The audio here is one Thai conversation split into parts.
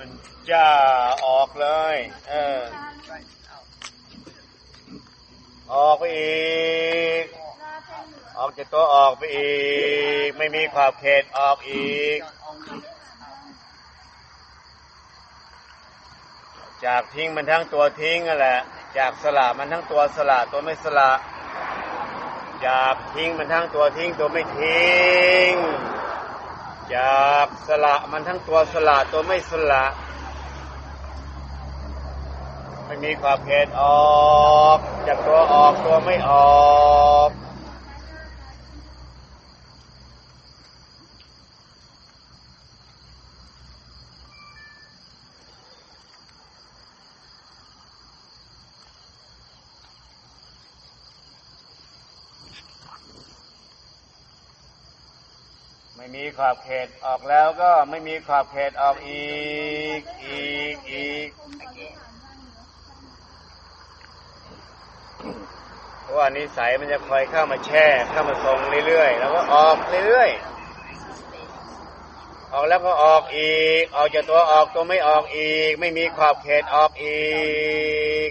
มันจ้าออกเลย เออ ออกไปอีก ออกจากตัวออกไปอีก ไม่มีขอบเขตออกอีก จากทิ้งมันทั้งตัวทิ้งนั่นแหละ จากสละมันทั้งตัวสละตัวไม่สละจากทิ้งมันทั้งตัวทิ้งตัวไม่ทิ้ง จากสละมันทั้งตัวสละตัวไม่สละไม่มีขอบเขตออกจากตัวออกตัวไม่ออก ไม่มีขอบเขตออกแล้วก็ไม่มีขอบเขตออกอีก อีก อีกเพราะว่านิสัยมันจะคอยเข้ามาแช่ เข้ามาทรงเรื่อยๆ แล้วก็ออกเรื่อยๆ ออกแล้วก็ออกอีก ออกจากตัวออกตัวไม่ออกอีก ไม่มีขอบเขตออกอีก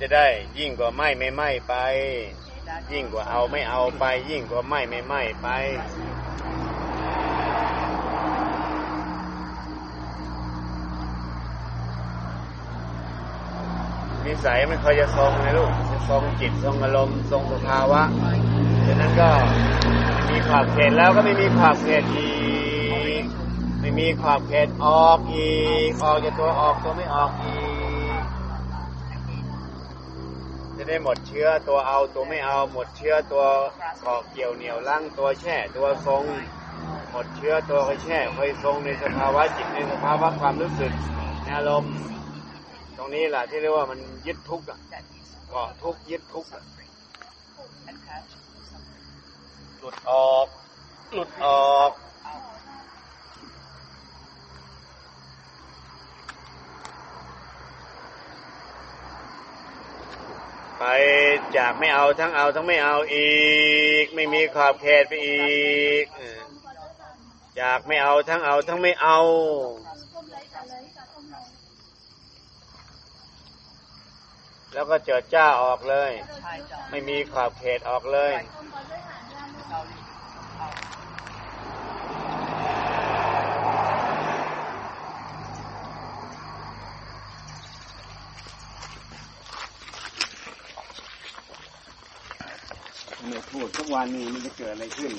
จะได้ยิ่งกว่าไม่ไม่ไม้ไป ยิ่งกว่าเอาไม่เอาไป ยิ่งกว่าไม่ไม่ไม้ไปนิสัยมันคอยจะทรงไงลูกจะทรงจิตทรงอารมณ์ทรงสภาวะฉะนั้นก็มีขอบเขตแล้วก็ไม่มีขอบเขตอีกไม่มีขอบเขตออกอีกออกจากตัวออกตัวไม่ออกอีก จะ ได้หมดเชื้อตัวเอาตัวไม่เอา หมดเชื้อตัวเกาะเกี่ยวเหนียวลังตัวแช่ตัวทรง หมดเชื้อตัวคอยแช่คอยทรงในสภาวะจิตในสภาวะความรู้สึกในอารมณ์ตรงนี้แหละที่เรียกว่ามันยึดทุกข์อะเกาะทุกข์ยึดทุกข์อะหลุดออก หลุดออก ไปจากไม่เอาทั้งเอาทั้งไม่เอาอีก ไม่มีขอบเขตไปอีกเออจากไม่เอาทั้งเอาทั้งไม่เอาแล้วก็เจิดจ้าออกเลย ไม่มีขอบเขตออกเลย ไม่พูดทุก วันนี้มันจะเกิดอะไรขึ้น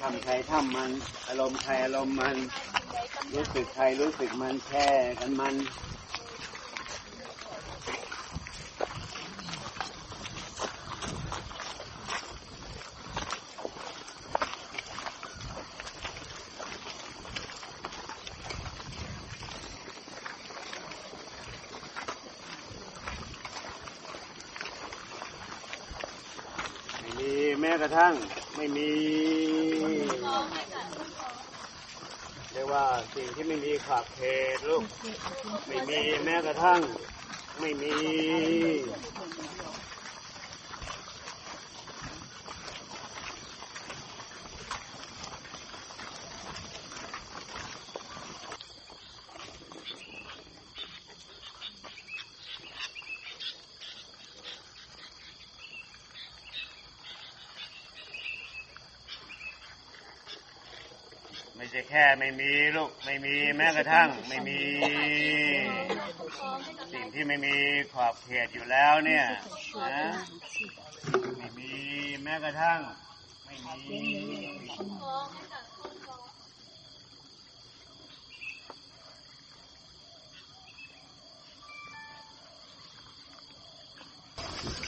ทำใครทำมัน อารมณ์ใครอารมณ์มัน รู้สึกใครรู้สึกมันแช่กันมัน กระทั่งไม่มีเรียกว่าสิ่งที่ไม่มีขอบเขตลูกไม่มีแม้กระทั่ง ไม่มี ไม่ใช่แค่ไม่มีลูกไม่มีแม้กระทั่ง ไม่มี สิ่งที่ไม่มีขอบเขตอยู่แล้วเนี่ยนะไม่มีแม้กระทั่ง ไม่มี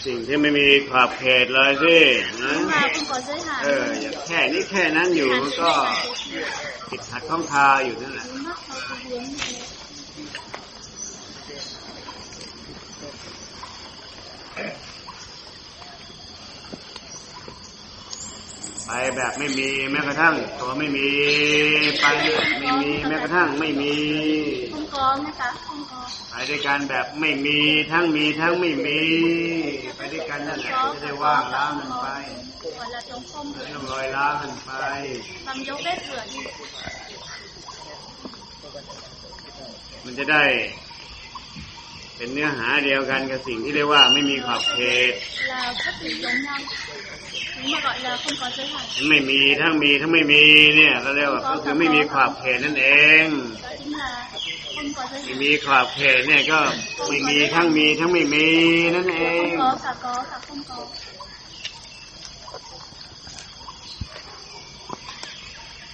สิ่งที่ไม่มีขอบเขตเลยสินะค่ะคุณขอช่วยหาเอออย่างแค่นี้แค่นั้นอยู่มันก็ติดขัดข้องคาอยู่นั่นแหละ ไปแบบไม่มีแม้กระทั่งตัวไม่มีไปไม่มีแม้กระทั่งไม่มี không có nghe cả không có ไปด้วยกันแบบไม่มีทั้งมีทั้งไม่มี ไปด้วยกันนั่นแหละ có จะได้ cả ว่าง có ล้าง cả มัน không ไป có gọi là trống không ไม่ต้องลอยล้างมันไป làm dấu vết rửa đi มันจะได้ เป็นเนื้อหาเดียวกันกับสิ่งที่เรียกว่าไม่มีขอบเขตไม่มีทั้งมีทั้งไม่มีเนี่ยก็เรียกว่าก็คือไม่มีขอบเขตนั่นเอง ไม่มีขอบเขตเนี่ยก็ไม่มีทั้งมีทั้งไม่มีนั่นเอง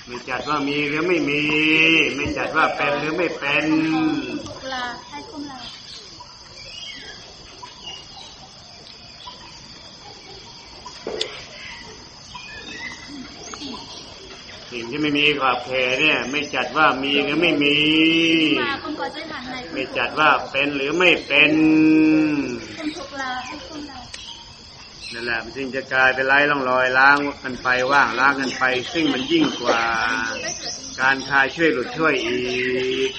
ไม่จัดว่ามีหรือไม่มี ไม่จัดว่าเป็นหรือไม่เป็น thuộc là hay không là สิ่งที่ไม่มีขอบเขตเนี่ย ไม่จัดว่ามีหรือไม่มี mà không có giới hạn này ไม่ không จัด thuộc, ว่าเป็นหรือไม่เป็น không thuộc là hay không là นั่นแหละมันจึงจะกลายเป็นไร้ร่องรอยล้างกันไปว่างล้างกันไป ซึ่งมันยิ่งกว่า dấu vết rửa đi การคลายช่วยหลุดช่วยอีก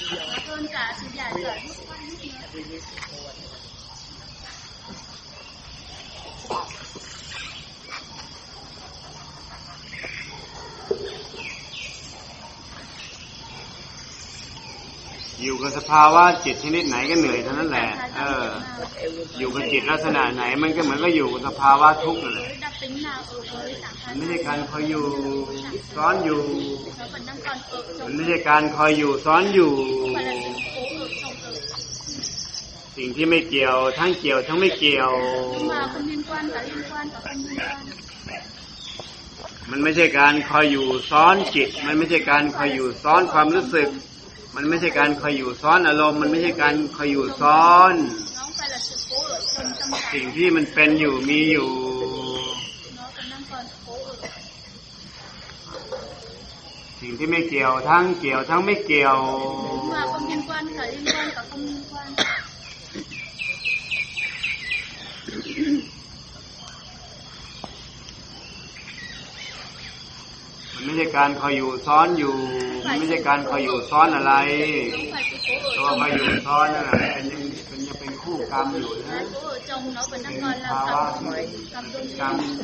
อยู่กับสภาวะจิตชนิดไหนก็เหนื่อยเท่านั้นแหละ เออ อยู่กับจิตลักษณะไหนมันก็เหมือนก็อยู่กับสภาวะทุกข์นั่นแหละมันไม่ใช่การคอยอยู่ซ้อนอยู่ มันไม่ใช่การคอยอยู่ซ้อนอยู่ สิ่งที่ไม่เกี่ยวทั้งเกี่ยวทั้งไม่เกี่ยว มันไม่ใช่การคอยอยู่ซ้อนจิต มันไม่ใช่การคอยอยู่ซ้อนความรู้สึก มันไม่ใช่การคอยอยู่ซ้อนอารมณ์มันไม่ใช่การคอยอยู่ซ้อน สิ่งที่มันเป็นอยู่มีอยู่สิ่งที่ไม่เกี่ยวทั้งเกี่ยวทั้งไม่เกี่ยว ไม่ใช่การคอยอยู่ซ้อนอยู่มันไม่ใช่การคอยอยู่ซ้อนอะไร không phải sự cố ตัว ở คอยอยู่ trong ซ้อนนั่นแหละเป็นยังเป็นยังเป็นคู่กรรมอยู่นะ cái cố ở trong nó vẫn đang còn là cặp cặp đôi กรรม duyên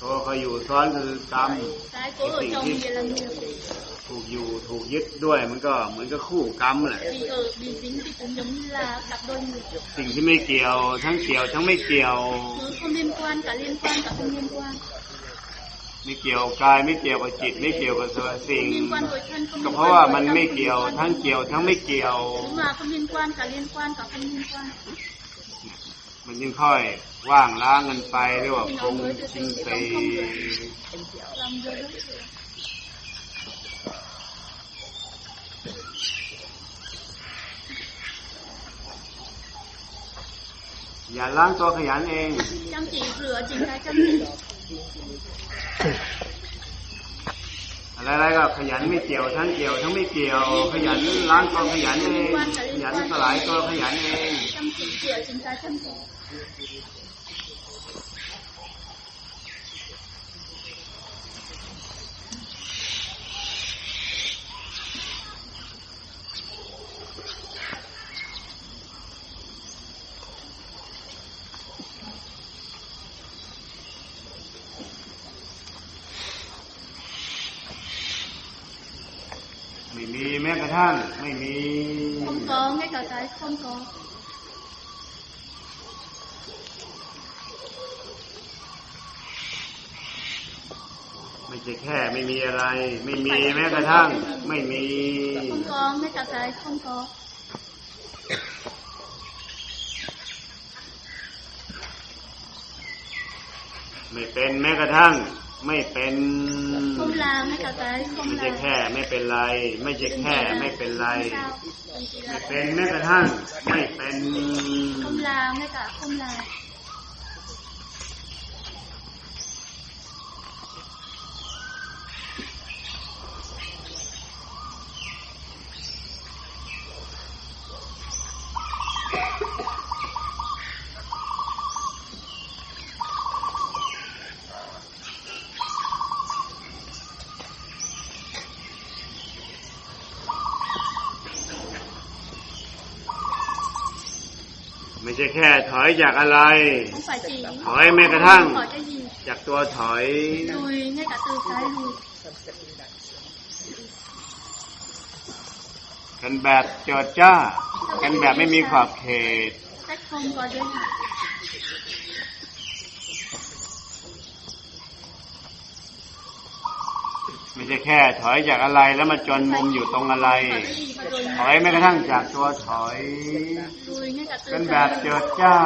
ตัวคอยอยู่ซ้อนคือกรรม cái cố ở trong thì là nghiệp ถูกอยู่ถูกยึดด้วยมันก็เหมือนกับคู่กรรมแหละ vì ở bị dính thì cũng giống như là cặp đôi nghiệp สิ่งที่ไม่เกี่ยวทั้งเกี่ยวทั้งไม่เกี่ยว thứ không liên quan cả liên quan cả không liên quan ไม่เกี่ยวกายไม่เกี่ยวกับจิต ไม่เกี่ยวกับสิ่ง không liên quan với thân không ก็ liên เพราะว่า quan มัน với ไม่ tâm เกี่ยว không ทั้งเกี่ยวทั้งไม่เกี่ยว nhưng mà không liên quan cả liên quan cả không liên quan มันยิ่งค่อยว่างล้างกันไปเรียกว่า thì ค nó ง mới từ จริง từ ตี อย่าล้างตัวขยันเองจำจีเหลือจริงนะจำจีอะไรๆก็ขยันไม่เกี่ยวทั้งเกี่ยวทั้งไม่เกี่ยว ขยันล้างตัวขยันเองขยันสลายตัวขยันเอง chăm chỉ rửa chính là chăm chỉ ไม่มีแม้กระทั่งไม่มี dat hij komt. ไม่ใช่แค่ไม่มีอะไร ไม่มีแม้กระทั่ง ไม่มีคงกองไม่ตัดใจคงกองไม่เป็นแม้กระทั่ง ไม่เป็น không làm ngay cả cái không ไม่ใช่ làm แค่ ไม่เป็นไร ไม่ใช่แค่ ไม่เป็นไร không sao Mình chỉ ไม่ là เป็นแม้กระทั่ง ไม่เป็น không làm ngay cả không làm ใช่ แค่ถอยจากอะไร không phải chỉ Hỏi mấy cái thằng. hỏi cái gì จากตัวถอย lùi ngay cả từ cái lùi กันแบบเจิดจ้า กันแบบไม่มีขอบเขต ไม่ใช่แค่ ถอยจากอะไรแล้วมาจนมุมอยู่ตรงอะไร ถอยแม้กระทั่งจากตัวถอย เป็นแบบเจิดจ้า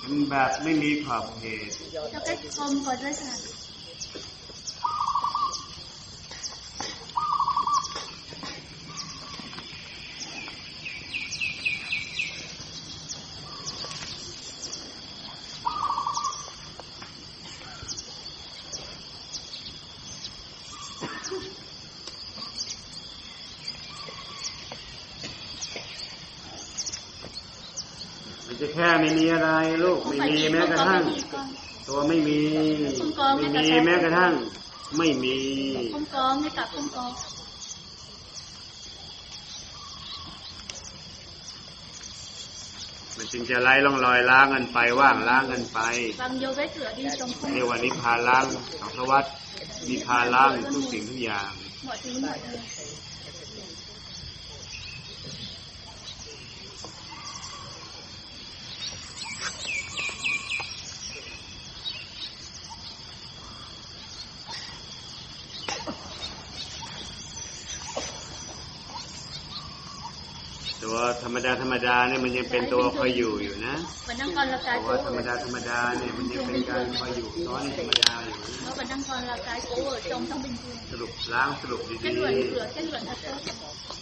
เป็นแบบไม่มีขอบเขต จะแค่ไม่มีอะไรลูกไม่มีแม้กระทั่ง ตัวไม่มีไม่มีแม้กระทั่ง ไม่มี không có ngay cả không có มันจึงจะไล่ล่องลอยล้างกันไปว่างล้างกันไป bằng dấu vết rửa đi trong không เรียกว่านิพพาล้างสังสวัสดิ์นิพาล้างทุกสิ่งทุกอย่าง ตัวธรรมดาธรรมดาเนี่ยมันยังเป็นตัวคอยอยู่อยู่นะ vẫn đang còn là cái ตัว cố ธรรม ở ดาธรรมดาเนี่ยมันยังเป็นการคอยอยู่ซ้อนในธรรมดาอยู่นะ nó vẫn đang còn là cái cố ở trong trong bình thường สรุปล้างสรุป kết ดี luận rửa kết luận thật tốt ๆ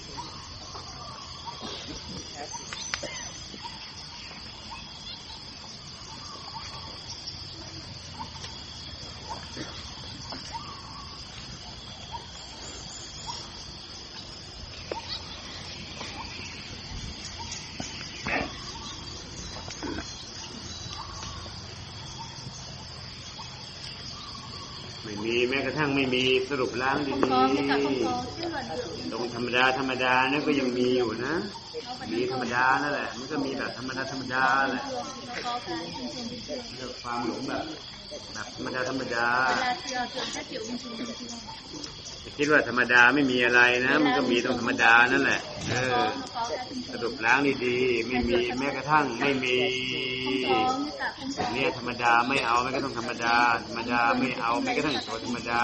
ไม่มีแม้กระทั่งไม่มี สรุปล้าง không ดี có ngay cả không có kết luận rửa ๆตรงธรรมดาธรรมดาเนี่ยก็ยังมีอยู่นะ nó vẫn มี đang ธรรม còn ดานั่นแหละ มันก็มีแบบธรรมดาธรรมดาแหละ thường nó có cái bình thường bình thường เรื่องความหลงแบบแบบธรรมดาธรรมดา là thường thường các kiểu bình thường bình thường คิดว่าธรรมดาไม่มีอะไรนะ มันก็มีตรงธรรมดานั่นแหละ เอ nó อ có nó có cái bình ส thường รุปล้างดีๆไม่มีแม้กระทั่งไม่มี không có ngay cả không có เนี่ยธรรมดาไม่เอาไม่ก็ต้องธรรมดา ธรรมดาไม่เอาไม่ก็ต้องตัวธรรมดา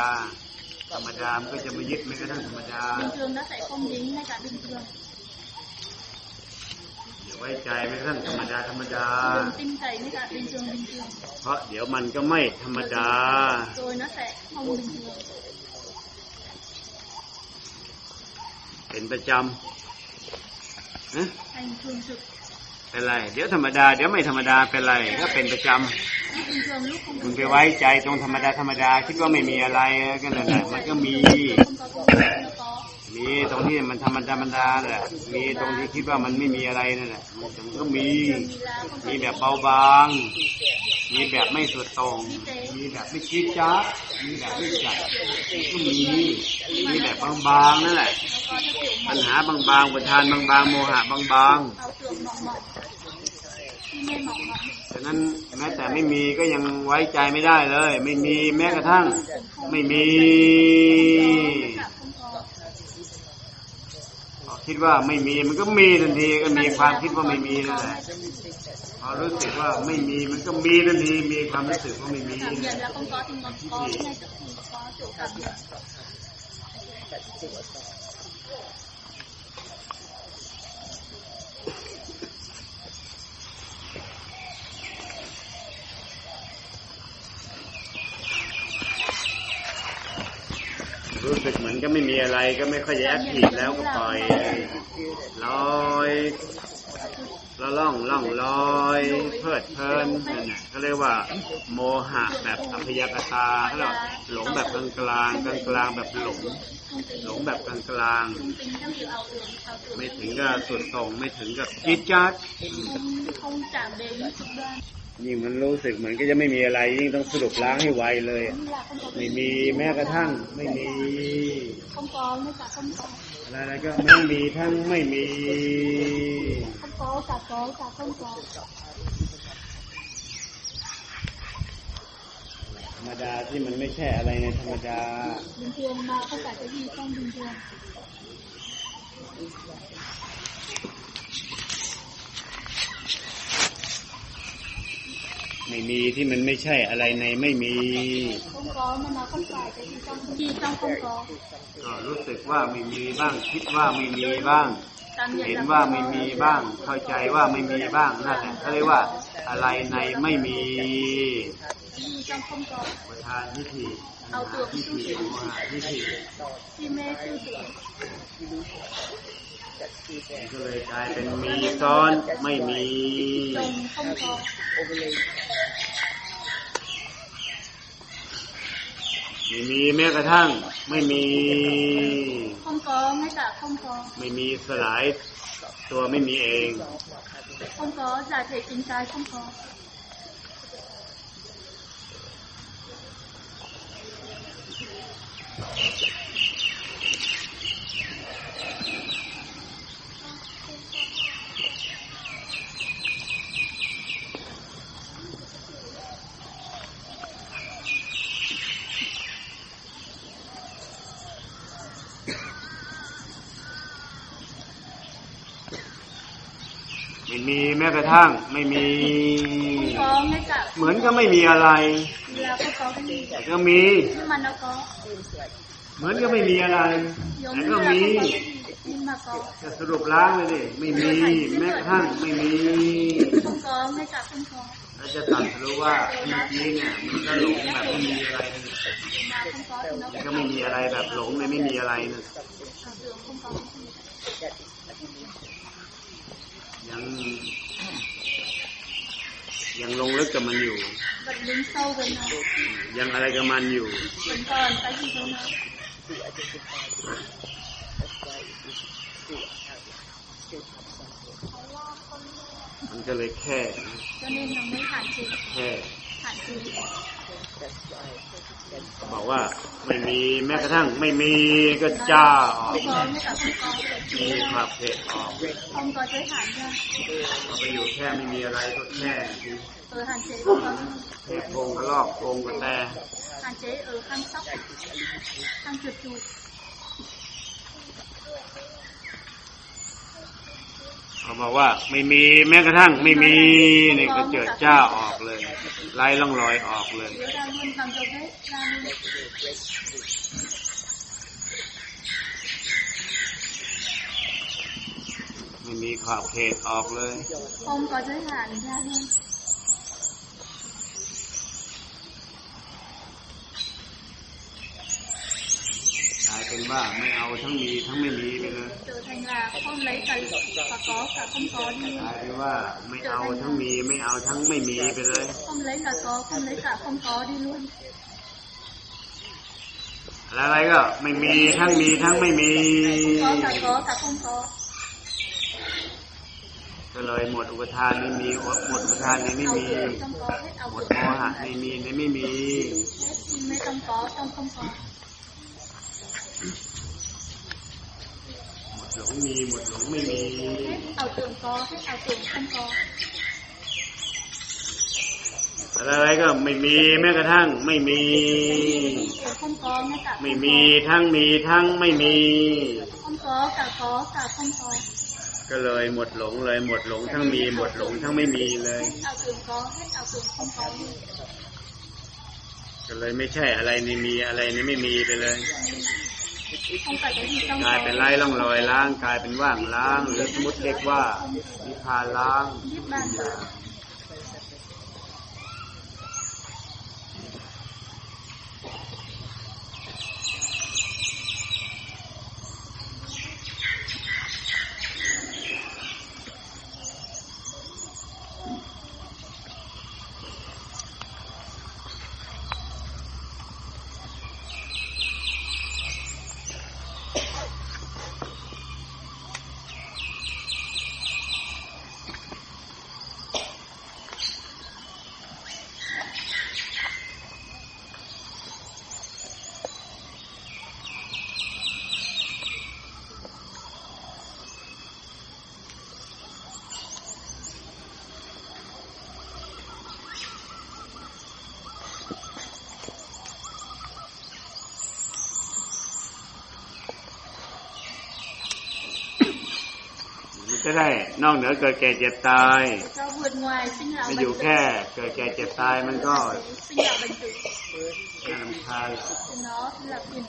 ธรรมดามันก็จะไม่ยึดไม่ก็ต้องธรรมดา bình thường nó sẽ không dính ngay cả bình thường อย่าไว้ใจไม่ก็ต้องธรรมดาธรรมดา đừng tin cậy ngay cả bình thường bình thường เพราะเดี๋ยวมันก็ไม่ธรรมดา rồi nó sẽ không bình thường เป็นประจำนะ thành thường trực เป็นไร เดี๋ยวธรรมดา เดี๋ยวไม่ธรรมดาเป็นไร ก็เป็นประจำคุณไปไว้ใจตรงธรรมดาธรรมดา คิดว่าไม่มีอะไรก็นั่นแหละมันก็มี มีตรงที่มันธรรมดาธรรมดาแหละ มีตรงที่คิดว่ามันไม่มีอะไรนั่นแหละมันก็มี มีแบบเบาบาง มีแบบไม่สุดต่งมีแบบไม่จี๊ดจ๊ามีแบบไม่จัดก็มี มีแบบบางๆนั่นแหละ ปัญหาบางๆประทานบางๆโมหะบาง ảo ฉะนั้นแม้แต่ไม่มีก็ยังไว้ใจไม่ได้เลย ไม่มีแม้กระทั่ง ไม่มี คิดว่าไม่มีมันก็มีทันทีก็มีความคิดว่าไม่มีนั่นแหละพอรู้สึกว่าไม่มีมันก็มีทันทีมีความรู้สึกว่าไม่มี cảm รู้สึกเหมือนก็ไม่มีอะไรก็ไม่ค่อยแอคทีฟแล้วก็ปล่อยลอยลละล่องล่องลอย เพลิดเพลินนั่นน่ะก็เรียกว่า โมหะแบบอัพยากตาเขาเรียกว่าหลงแบบกลางกลางกลางกลางแบบหลง หลงแบบกลางกลางไม่ถึงกับสุดต่งไม่ถึงกับจี๊ดจ๊าด ยิ่งมันรู้สึกเหมือนก็จะไม่มีอะไร ยิ่งต้องสรุปล้างให้ไวเลย ไม่มีแม้กระทั่ง ไม่มีอะไรก็ไม่มีทั้งไม่มีธรรมดาที่มันไม่แช่อะไรในธรรมดาดึงเดือนมาเขาแต่จะดีต้องดึงเดือน ไม่มีที่มันไม่ใช่อะไรในไม่มี không có mà nó không phải cái gì trong gì trong không có ก็รู้สึกว่าไม่มีบ้าง คิดว่าไม่มีบ้าง cảm nhận เห็น là ว่า không ไม่ có มีบ้าง เข้าใจว่าไม่มีบ้างนั่นแหละเขาเรียกว่าอะไรในไม่มี cái gì trong không có ประธานทิฏฐิปัญหาทิฏฐิโมหะทิฏฐิ si mê ก็เลยกลายเป็นมีซ้อนไม่มีไม่มีแม้กระทั่ง ไม่มีคมกองไม่จากคมกองไม่มีสลายตัวไม่มีเองคมกองจากเทจินใจคมกอง มีแม้กระทั่งไม่มีเหมือนก็ไม่มีอะไรแต่ก็มีเหมือนก็ไม่มีอะไรแต่ก็มีจะสรุปล้างเลยดิไม่มีแม้กระทั่งไม่มี không có ngay cả không có แล้วจะตัดรู้ว่าเมื่อกี้เนี่ยมันก็หลงแบบไม่มีอะไรแล้วก็ไม่มีอะไรแบบหลงเลยไม่มีอะไรนะ ยัง ยังลงลึกกับมันอยู่ vẫn đứng sâu với nó ยังอะไรกับมันอยู่ vẫn còn cái gì với nó มันก็เลยแค่ cho nên nó mới hạn chế แค่ hạn chế บอกว่าไม่มีแม้กระทั่งไม่มีก็จ้าออกมีผักเผ็ดออกองค์กรใช้ฐานเนี่ยเอาไปอยู่แค่ไม่มีอะไรก็แค่เออหันเจ๊ก็เห็โพงกระลอกโพงกระแตหันเจ๊เออขั้นซอกขั้นจุดจุด บอกว่าไม่มีแม้กระทั่งไม่มีนี่ก็เจิดจ้าออกเลยไล่ล่องรอยออกเลยไม่มีขอบเขตออกเลยองค์ก็จะหาย่าย เป็นว่าไม่เอาทั้งมีทั้งไม่มีไปเลย trở thành là không lấy cả cả có cả không có đi กลายเป็นว่าไม่เอาทั้งมีไม่เอาทั้งไม่มีไปเลย không lấy cả có không lấy cả không có đi luôn อะไรๆก็ไม่มีทั้งมีทั้งไม่มี không có cả có cả không có ก็เลยหมดอุปทานไม่มีหมดอุปทานในไม่ ảo มี tưởng trong có hết ảo หมด tưởng โมหะในมีในไม่มี hết si mê trong có trong không có หมดหลงมีหมดหลงไม่มี hết ảo tưởng có hết ảo tưởng không có อะไรๆก็ไม่มีแม้กระทั่ง ไม่มี ở không có ngay cả ไม่ không มี có ทั้งมีทั้งไม่มี không có cả có cả không có ก็เลยหมดหลงเลย หมดหลงทั้งมี หมดหลงทั้งไม่มีเลย hết ảo tưởng có hết ảo tưởng không có luôn ก็เลยไม่ใช่อะไรในมีอะไรในไม่มีไปเลย กลายเป็นไร้ล่องรอยล้างกลายเป็นว่างล้างหรือสมมติเรียกว่านิพพานล้าง biết bàn thờ เจะได้นอกเหนือเกิดแก่เจ็บตาย cho vượt ngoài sinh lão ไม่ bệnh อยู่ tử แค่เกิดแก่เจ็บตายมันก็ sinh lão bệnh tử น่ารำคาญ thì nó là quyền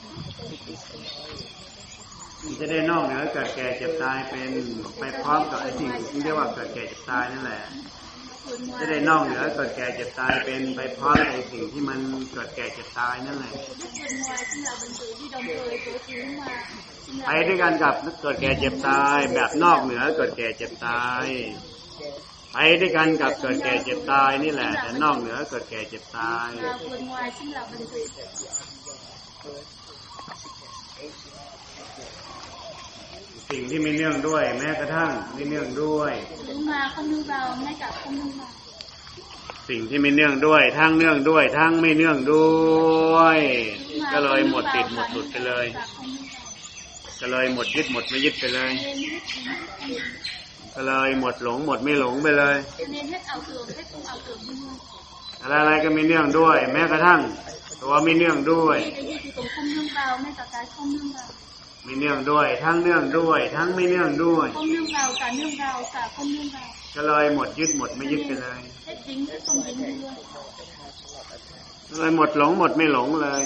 มันจะได้นอกเหนือเกิดแก่เจ็บตายเป็นไปพร้อมกับไอ้สิ่งที่เรียกว่าเกิดแก่เจ็บตายนั่นแหละ vượt จะได้นอกเหนือเกิดแก่เจ็บตายเป็นไปพร้อมกับไอ้สิ่งที่มันเกิดแก่เจ็บตายนั่นแหละไปด้วยกันกับเกิดแก่เจ็บตาย แบบนอกเหนือเกิดแก่เจ็บตายไปด้วยกันกับเกิดแก่เจ็บตายนี่แหละแต่นอกเหนือเกิดแก่เจ็บตาย สิ่งที่ไม่เนื่องด้วย แม้กระทั่งไม่เนื่องด้วย thứ mà không nương vào ngay cả không nương vào สิ่งที่ไม่เนื่องด้วย ทั้งเนื่องด้วย ทั้งไม่เนื่องด้วย Thứ mà ก็เลย không หม nương ด vào ติด cả หมดหลุด nương ไปเลย vào và không nương vào ก็เลยหมดยึดหมดไม่ยึดไปเลย nên hết chính không nương ก็เลยหมดหลงหมดไม่หลงไปเลย cho nên hết ảo tưởng hết không ảo tưởng như luôn อะไรอะไรก็ไม่เนื่องด้วย แม้กระทั่งตัวไม่เนื่องด้วย cái gì thì cũng không nương vào ngay cả cái không nương vào ไม่เนื่องด้วย ทั้งเนื่องด้วย ทั้งไม่เนื่องด้วย không nương vào cả nương vào cả không nương vào ก็เลยหมดยึดหมดไม่ cho ยึดไป nên เลย hết dính hết không dính như luôn ก็เลยหมดหลงหมดไม่หลงเลย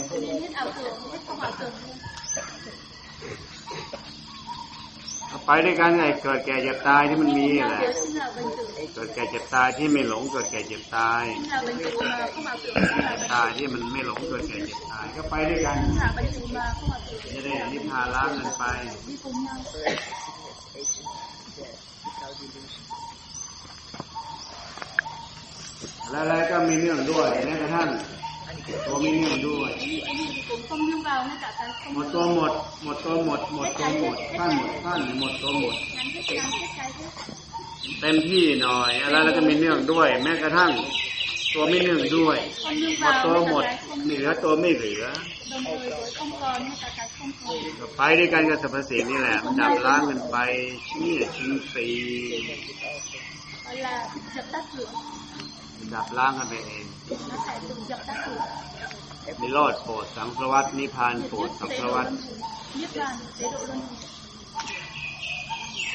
ไปด้วยกันไงเกิดแก่เจ็บตายที่มันมีแหละเกิดแก่เจ็บตายที่ไม่หลงเกิดแก่เจ็บตายตายที่มันไม่หลงเกิดแก่เจ็บตายก็ไปด้วยกันจะได้นิพพานล้างกันไปแล้วอะไรก็มีเนื่องด้วยแม้กระทั่ง ตัวมีเนื่องด้วยหมดตัวหมด หมดตัวหมด หมดตัวหมดท่านหมดท่านหมดตัวหมด เต็มที่หน่อยอะไรแล้วก็มีเนื่องด้วย แม้กระทั่ง ตัวไม่เนื่องด้วย หมดตัวหมดเหลือตัวไม่เหลือไปด้วยกันกับสรรพสิ่งนี่แหละมันดับล้างกันไปนี่ชิงสี ดับล้างกันไปเอง nó sẽ tự dập tắt lửa นิโรธโปรดสังสารวัตนิพพานโปรดสัง chế สาร độ วัต luân hồi niết bàn chế độ luân hồi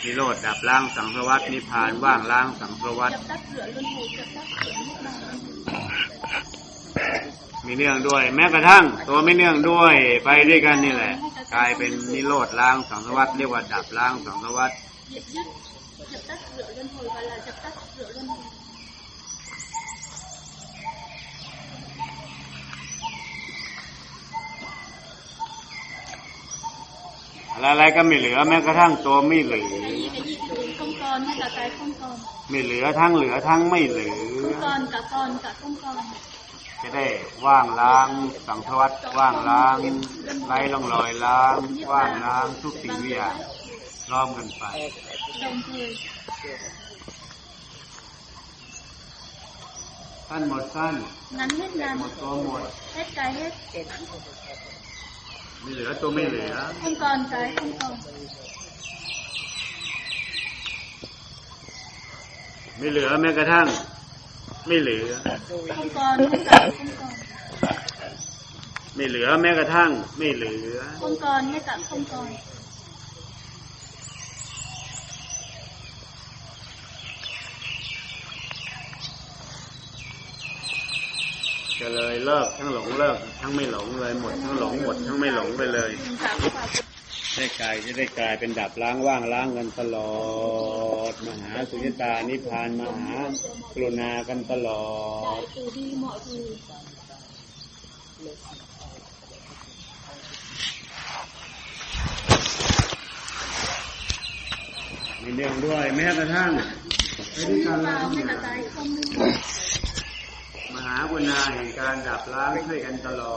นิโรธดับล้างสังสารวัตนิพพานว่างล้างสังสารวัต dập tắt lửa luân hồi dập tắt lửa niết bàn luân hồi มีเนื่องด้วย แม้กระทั่ง ตัวไม่เนื่องด้วยไปด้วยกันนี่แหละ กลายเป็นนิโรธล้างสังสารวัตเรียกว่าดับล้างสังสารวัต diệt dứt dập tắt lửa luân hồi gọi là dập tắt lửa luân hồi อะไรๆก็ไม่เหลือแม้กระทั่งตัวไม่เหลือ cái gì cái gì thì cũng không còn ngay cả cái không còn ไม่เหลือทั้งเหลือทั้งไม่เหลือ không còn cả còn cả không còn จะได้ว่างล้าง สังสารวัตว่างล้างไร้ร่องรอยล้าง ว่างล้างทุกสิ่งทุกอย่างล้อมกันไป đồng thời สั้นหมดสั้น ngắn hết ngắn หมดตัวหมด hết cái hết ไม่เหลือตัวไม่เหลือ không còn cái không còn ไม่เหลือแม้กระทั่ง ไม่เหลือ không còn ngay cả không còn ไม่เหลือแม้กระทั่ง ไม่เหลือ không còn ngay cả không còn ก็ เลยเลิกทั้งหลงเลิก ทั้งไม่หลงเลยหมด ทั้งหลงหมด ทั้งไม่หลงไปเลยได้กายจะได้กลายเป็นดับล้างว่างล้างกันตลอด มหาสุญญตานิพพานมหากรุณากันตลอดมีเนื่องด้วยแม้กระทั่งไปด้วย không กัน nương เลย vào ทั้ง ngay หม cả ด cái không nương vào ม หากรุณาแห่งการดับล้างช่วยกันตลอ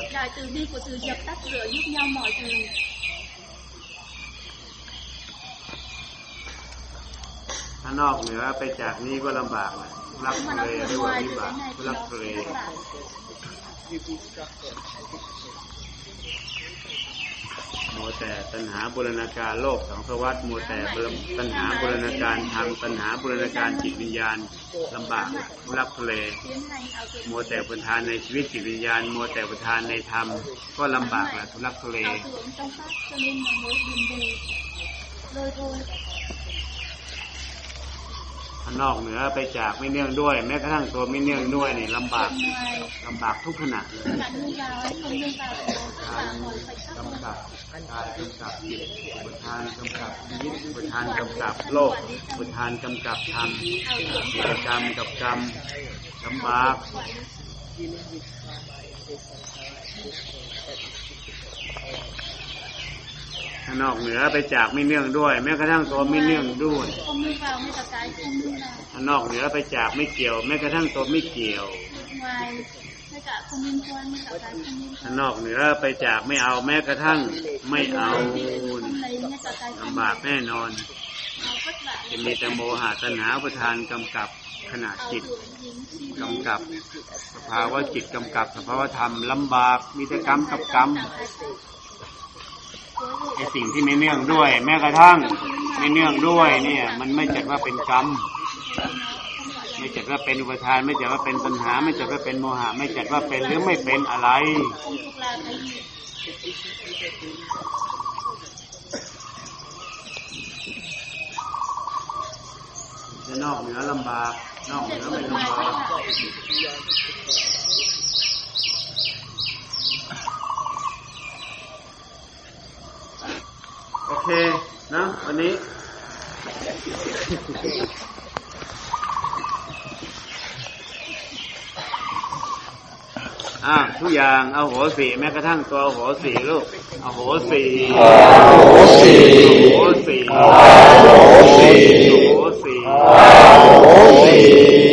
ด đại từ bi của từ dập tắt lửa giúp nhau mọi thứ ถ้านอกเหนือไปจากนี้ก็ลำบากเละรัก nhưng ทะ mà เล nó เรีย vượt กว่า ngoài วิ từ บาก cái này thì รัก nó ทะเล vất vả มวแต่ตัณหาบุรณาการโลกสังสวัตโมวแต่ตัณหาบุรณาการทางตัณหาบุรณาการจิตวิญญาณลำบากรักทะเลมัวแต่ประทานในชีวิตจิตวิญญาณ มัวแต่ประทานในธรรมก็ลำบากแหละทุลักทุเล นอกเหนือไปจากไม่เนื่องด้วย แม้กระทั่งตัวไม่เนื่องด้วยนี่ลำบากไงลำบากทุกขณะเลยกำกับการกำกับจิตอุทานกำกับชีวิตอุทานกำกับโลกอุทานกำกับธรรมกิจกรรมกับกรรมลำบากถ้า นอกเหนือไปจากไม่เนื่องด้วย แม้กระทั่งตัวไม่เนื่องด้วยนอกเหนือไปจากไม่เกี่ยว แม้กระทั่งตัวไม่เกี่ยวนอกเหนือไปจากไม่เอาแม้กระทั่งไม่เอาลำบากแน่นอนจะมีแต่โมหะตัณหาประทานกำกับขณะเอาจิตกำกับ สภาวะจิตกำกับ สภาวะธรรมลำบากมีแต่กรรมกับกรรม ไอสิ่งที่ไม่เนื่องด้วย แม้กระทั่งไม่เนื่องด้วย เนี่ย มันไม่จัดว่าเป็นกรรมไม่จัดว่าเป็นอุปทาน ไม่จัดว่าเป็นปัญหา ไม่จัดว่าเป็นโมหะ ไม่จัดว่าเป็นหรือไม่เป็นอะไรจะนอกเหนือลำบาก นอกเหนือไม่ลำบาก โอเคนะวันนี้ อ่าทุกอย่างเอาหัวสีแม้กระทั่งตัวหัวสีลูกเอาหัวสีเอาหสีโหสีเอาหสีโหสีเอาโหสี